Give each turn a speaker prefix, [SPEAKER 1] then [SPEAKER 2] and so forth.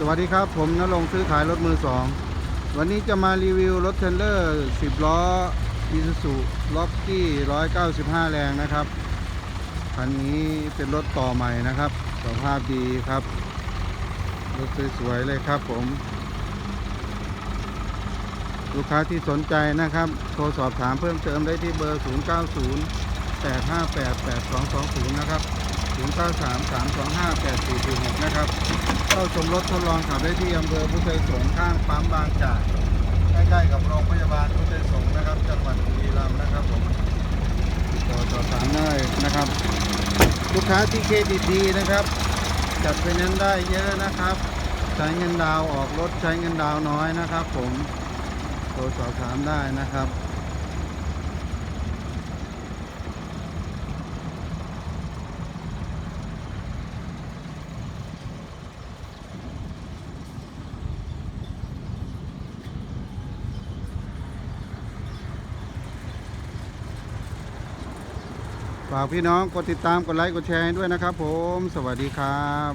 [SPEAKER 1] สวัสดีครับผมนรงซื้อขายรถมือสองวันนี้จะมารีวิวรถเทรลเลอร์ 10 ล้อ i s u z u l o c k y 195 แรงนะครับคันนี้เป็นรถต่อใหม่นะครับสภาพดีครับ รถสวยๆเลยครับผม ลูกค้าที่สนใจนะครับ โทรสอบถามเพิ่มเติมได้ที่เบอร์ 090 858 8220 นะครับ 093 325 8446 นะครับ เข้าชมรถทดลองขับได้ที่อำเภอพุทธไทยสงฆ์ข้างปั๊มบางจากใกล้ๆกับโรงพยาบาลพุทธไทยสงฆ์นะครับจังหวัดบุรีรัมย์นะครับผมติดต่อสอบถามได้นะครับ ลูกค้าที่เครดิตดีนะครับ จัดไฟแนนซ์ได้เยอะนะครับ ใช้เงินดาวน์ออกรถใช้เงินดาวน์น้อยนะครับ ผมโทรสอบถามได้นะครับ ฝากพี่น้องกดติดตามกดไลค์กดแชร์ให้ด้วยนะครับผม สวัสดีครับ